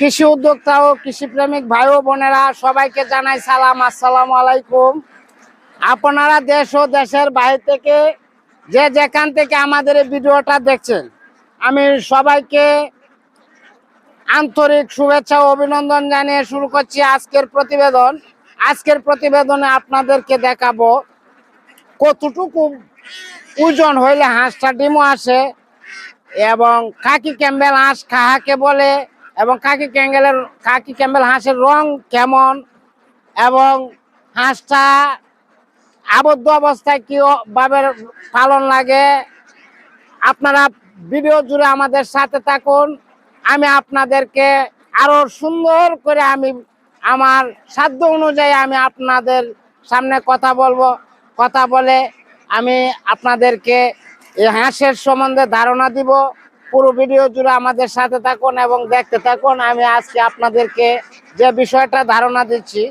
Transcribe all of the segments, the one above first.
কৃষি উদ্যোক্তা ও কৃষি প্রেমিক ভাই ও বোনেরা, সবাইকে জানাই সালাম, আসসালামু আলাইকুম। আপনারা দেশ ও দেশের বাইরে থেকে যে যেখান থেকে আমাদের এই ভিডিওটা দেখছেন, আমি সবাইকে আন্তরিক শুভেচ্ছা ও অভিনন্দন জানিয়ে শুরু করছি আজকের প্রতিবেদন। আজকের প্রতিবেদনে আপনাদেরকে দেখাবো কতটুকু ওজন হইলে হাঁসটা ডিমও আসে এবং কাকি ক্যাম্বেল হাঁস কাহাকে বলে এবং কাকি ক্যাঙ্গেলের, কাকি ক্যাম্বেল হাঁসের রং কেমন? এবং হাঁসটা আবদ্ধ অবস্থায় কি ও- ভাবে পালন লাগে? আপনারা ভিডিও জুড়ে আমাদের সাথে থাকুন। আমি আপনাদেরকে আরও সুন্দর করে আমি আমার সাধ্য অনুযায়ী আমি আপনাদের সামনে কথা বলব। কথা বলে আমি আপনাদেরকে এই হাঁসের সম্বন্ধে ধারণা দিব। পুরো ভিডিও জুড়ে আমাদের সাথে থাকুন এবং দেখতে থাকুন। আমি আজকে আপনাদেরকে যে বিষয়টা ধারণা দিচ্ছি,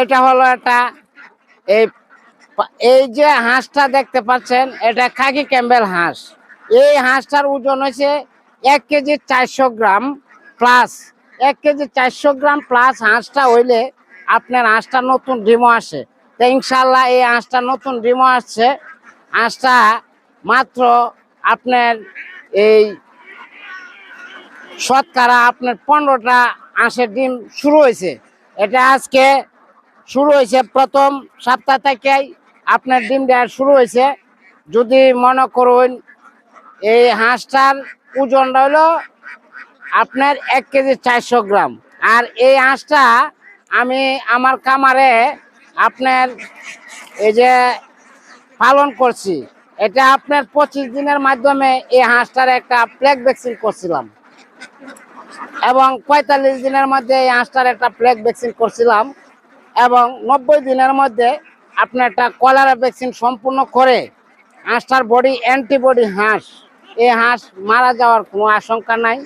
এটা হলো একটা এই এই যে হাঁসটা দেখতে পাচ্ছেন, এটা খাকি ক্যাম্বেল হাঁস। এই হাঁসটার ওজন হয়েছে এক কেজি চারশো গ্রাম প্লাস এক কেজি চারশো গ্রাম প্লাস হাঁসটা হইলে আপনার হাঁসটা নতুন ডিমও আসে। তো ইনশাল্লাহ এই হাঁসটা নতুন ডিমও আসছে। হাঁসটা মাত্র আপনার এই শতকরা আপনার পনেরোটা আঁশের ডিম শুরু হয়েছে। এটা আজকে শুরু হয়েছে প্রথম সপ্তাহ থেকেই আপনার ডিম দেওয়া শুরু হয়েছে। যদি মনে করুন, এই হাঁসটার ওজনটা হলো আপনার এক কেজি চারশো গ্রাম। আর এই হাঁসটা আমি আমার কামারে আপনার এই যে পালন করছি। এটা আপনার পঁচিশ দিনের মাধ্যমে এই হাঁসটার একটা প্লেগ ভ্যাকসিন করছিলাম। এবং পঁয়তাল্লিশ দিনের মধ্যে এই হাঁসটার একটা প্লেগ ভ্যাকসিন করছিলাম। এবং নব্বই দিনের মধ্যে আপনার একটা কলারা ভ্যাকসিন সম্পূর্ণ করে হাঁসটার বডি অ্যান্টিবডি হাঁস, এই হাঁস মারা যাওয়ার কোনো আশঙ্কা নাই।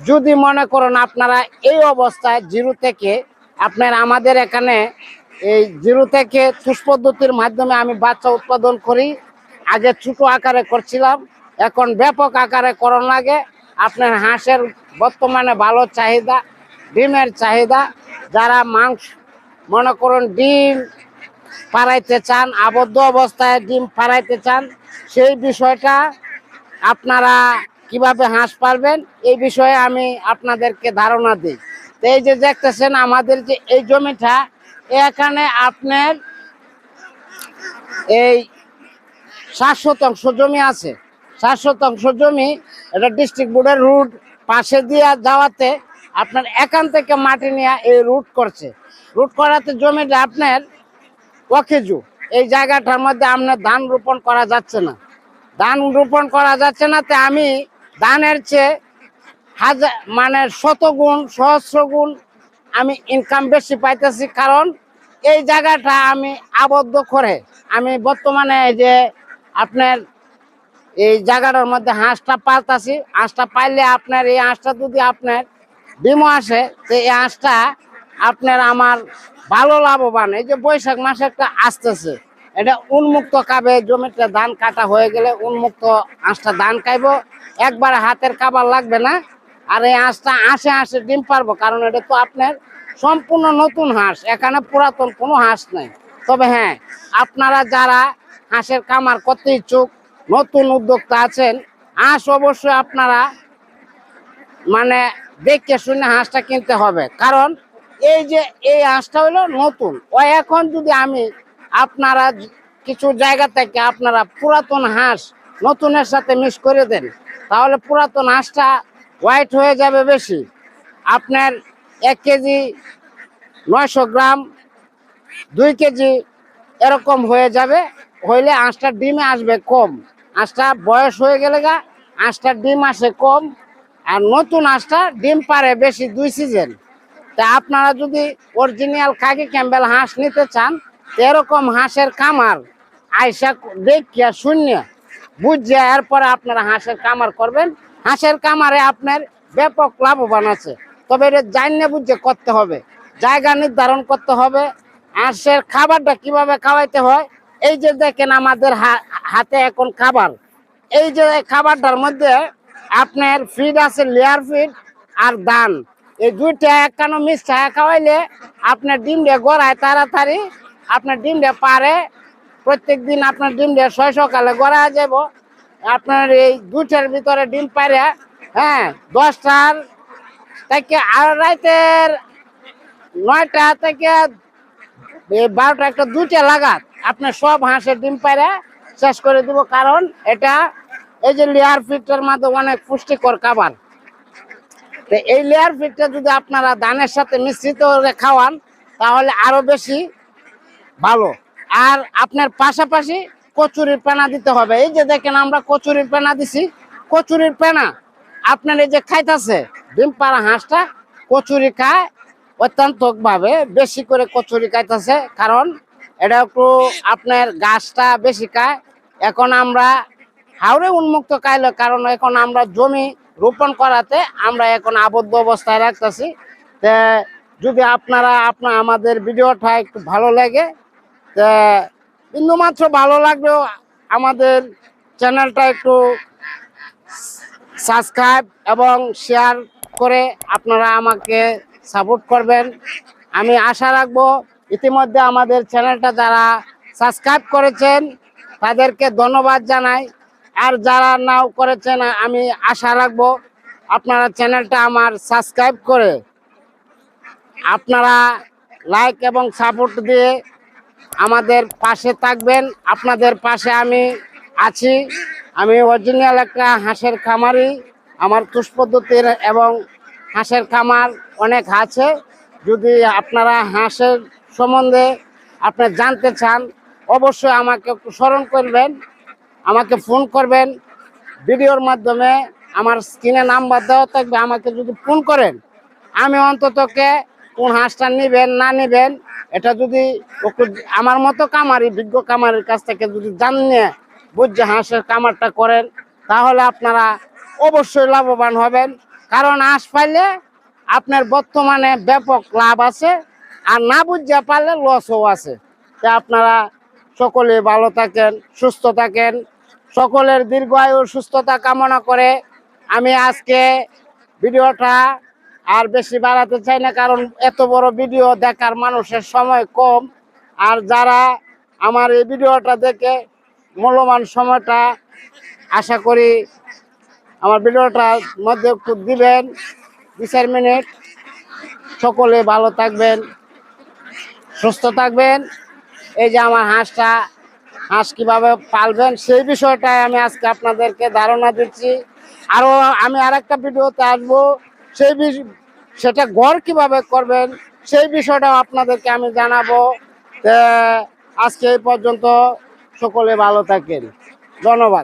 যদি মনে করুন আপনারা এই অবস্থায় জিরো থেকে, আপনার আমাদের এখানে এই জিরো থেকে তুষ পদ্ধতির মাধ্যমে আমি বাচ্চা উৎপাদন করি। আগে ছোট আকারে করছিলাম, এখন ব্যাপক আকারে করণ লাগে। আপনার হাঁসের বর্তমানে ভালো চাহিদা, ডিমের চাহিদা। যারা মাংস, মনে করুন ডিম পাড়াইতে চান, আবদ্ধ অবস্থায় ডিম পাড়াইতে চান, সেই বিষয়টা আপনারা কীভাবে হাঁস পারবেন এই বিষয়ে আমি আপনাদেরকে ধারণা দিই। তো এই যে দেখতেছেন আমাদের যে এই জমিটা, এখানে আপনার এই ষাট শতাংশ জমি আছে। ষাট শতাংশ জমি এটা ডিস্ট্রিক্ট বোর্ডের রুট পাশে দিয়ে যাওয়াতে আপনার এখান থেকে মাটি নিয়ে এই রুট করছে। রুট করাতে জমিটা আপনার অকেজু এই জায়গাটার মধ্যে আপনার ধান রোপণ করা যাচ্ছে না। ধান রোপণ করা যাচ্ছে না তে আমি ধানের চেয়ে হাজার মানে শতগুণ সহস্র গুণ আমি ইনকাম বেশি পাইতেছি। কারণ এই জায়গাটা আমি আবদ্ধ করে আমি বর্তমানে যে আপনার এই জায়গাটার মধ্যে হাঁসটা পালতাছি। হাঁসটা পাইলে আপনার এই হাঁসটা যদি আপনার ডিমো আসে, তো এই হাঁসটা আপনার আমার ভালো লাভবান। এই যে বৈশাখ মাসে একটা আসতেছে, এটা উন্মুক্ত কাবে জমিতে ধান কাটা হয়ে গেলে উন্মুক্ত হাঁসটা ধান খাইব। একবার হাতের কাবার লাগবে না, আর এই হাঁসটা হাঁসে হাঁসে ডিম পারব, কারণ এটা তো আপনার সম্পূর্ণ নতুন হাঁস, এখানে পুরাতন কোনো হাঁস নেই। তবে হ্যাঁ আপনারা যারা হাঁসের কামার করতে ইচ্ছুক, নতুন উদ্যোক্তা আছেন, হাঁস অবশ্যই আপনারা মানে দেখে শুনে হাঁসটা কিনতে হবে। কারণ এই যে এই হাঁসটা হলো নতুন। ও এখন যদি আমি আপনারা কিছু জায়গা থেকে আপনারা পুরাতন হাঁস নতুনের সাথে মিক্স করে দেন, তাহলে পুরাতন হাঁসটা হোয়াইট হয়ে যাবে বেশি। আপনার এক কেজি নয়শো গ্রাম, দুই কেজি এরকম হয়ে যাবে। হইলে আঁশটা ডিমে আসবে কম। আঁশটা বয়স হয়ে গেলে গা, আঁশটা ডিম আসে কম, আর নতুন আঁশটা ডিম পারে বেশি দুই সিজন তা আপনারা যদি অরিজিনাল কাকি ক্যাম্বেল হাঁস নিতে চান এরকম হাঁসের কামার আইসা দেখিয়া শূন্য বুঝছে এরপরে আপনারা হাঁসের কামার করবেন। হাঁসের কামারে আপনার ব্যাপক লাভবান আছে। তবে এটা জানিয়ে বুঝে করতে হবে। জায়গা নির্ধারণ করতে হবে। হাঁসের খাবারটা কীভাবে খাওয়াইতে হয় এই যে দেখেন আমাদের হাতে এখন খাবার। এই যে খাবারটার মধ্যে আপনার ফিড আছে লেয়ার ফিড আর দান। এই দুইটা একানো মিষ্টা খাওয়াইলে আপনার ডিম দিয়ে গড়ায় তাড়াতাড়ি, আপনার ডিম দিয়ে পারে প্রত্যেক দিন আপনার ডিম দিয়ে ছয় সকালে গড়া যাব আপনার এই দুইটার ভিতরে ডিম পারে হ্যাঁ দশটার থেকে আর রাতের নয়টা থেকে বারোটা একটা দুইটা লাগাত। আপনার সব হাঁসের ডিম পায়রা শেষ করে দিব, কারণ এটা এই যে লেয়ার ফিটের মাধ্যমে অনেক পুষ্টিকর খাবার। তো এই লেয়ার ফিটটা যদি আপনারা ধানের সাথে মিশ্রিত করে খাওয়ান, তাহলে আরও বেশি ভালো। আর আপনার পাশাপাশি কচুরির পেনা দিতে হবে। এই যে দেখেন আমরা কচুরির পেনা দিছি। কচুরির পেনা আপনার এই যে খাইতেছে, ডিম পাড়া হাঁসটা কচুরি খায় অত্যন্ত ভাবে, বেশি করে কচুরি খাইতেছে, কারণ এটা একটু আপনার গাছটা বেশি খায়। এখন আমরা হাওড়ে উন্মুক্ত খাইলে কারণ এখন আমরা জমি রোপণ করাতে আমরা এখন আবদ্ধ অবস্থায় রাখতেছি। তে যদি আপনারা আপনার আমাদের ভিডিওটা একটু ভালো লাগে, তে বিন্দু মাত্র ভালো লাগলেও আমাদের চ্যানেলটা একটু সাবস্ক্রাইব এবং শেয়ার করে আপনারা আমাকে সাপোর্ট করবেন। আমি আশা রাখব ইতিমধ্যে আমাদের চ্যানেলটা যারা সাবস্ক্রাইব করেছেন, তাদেরকে ধন্যবাদ জানাই। আর যারা নাও করেছেন, আমি আশা রাখব আপনারা চ্যানেলটা আমার সাবস্ক্রাইব করে আপনারা লাইক এবং সাপোর্ট দিয়ে আমাদের পাশে থাকবেন। আপনাদের পাশে আমি আছি। আমি অরিজিনাল একটা হাঁসের খামারি। আমার তুষ পদ্ধতির এবং হাঁসের খামার অনেক আছে। যদি আপনারা হাঁসের সম্বন্ধে আপনি জানতে চান, অবশ্যই আমাকে একটু স্মরণ করবেন, আমাকে ফোন করবেন। ভিডিওর মাধ্যমে আমার স্ক্রিনে নাম্বার দেওয়া থাকবে, আমাকে যদি ফোন করেন, আমি অন্ততকে কোন হাঁসটা নেবেন, না নেবেন, এটা যদি আমার মতো কামারি, বিজ্ঞ কামারির কাছ থেকে যদি জানিয়ে বুঝছে হাঁসের কামারটা করেন, তাহলে আপনারা অবশ্যই লাভবান হবেন। কারণ হাঁস পাইলে আপনার বর্তমানে ব্যাপক লাভ আছে। আর না বুঝতে পারলে লসও আছে। তা আপনারা সকলে ভালো থাকেন, সুস্থ থাকেন, সকলের দীর্ঘায়ু সুস্থতা কামনা করে আমি আজকে ভিডিওটা আর বেশি বাড়াতে চাই না, কারণ এত বড় ভিডিও দেখার মানুষের সময় কম। আর যারা আমার এই ভিডিওটা দেখে মূল্যবান সময়টা আশা করি আমার ভিডিওটার মধ্যে একটু দিবেন। দু চার মিনিট। সকলে ভালো থাকবেন। সুস্থ থাকবেন। এই যে আমার হাঁসটা, হাঁস কীভাবে পালবেন সেই বিষয়টাই আমি আজকে আপনাদেরকে ধারণা দিচ্ছি। আরও আমি আর একটা ভিডিওতে আসব, সেই সেটা ঘর কীভাবে করবেন সেই বিষয়টাও আপনাদেরকে আমি জানাব। আজকে এই পর্যন্ত সকলে ভালো থাকেন। ধন্যবাদ।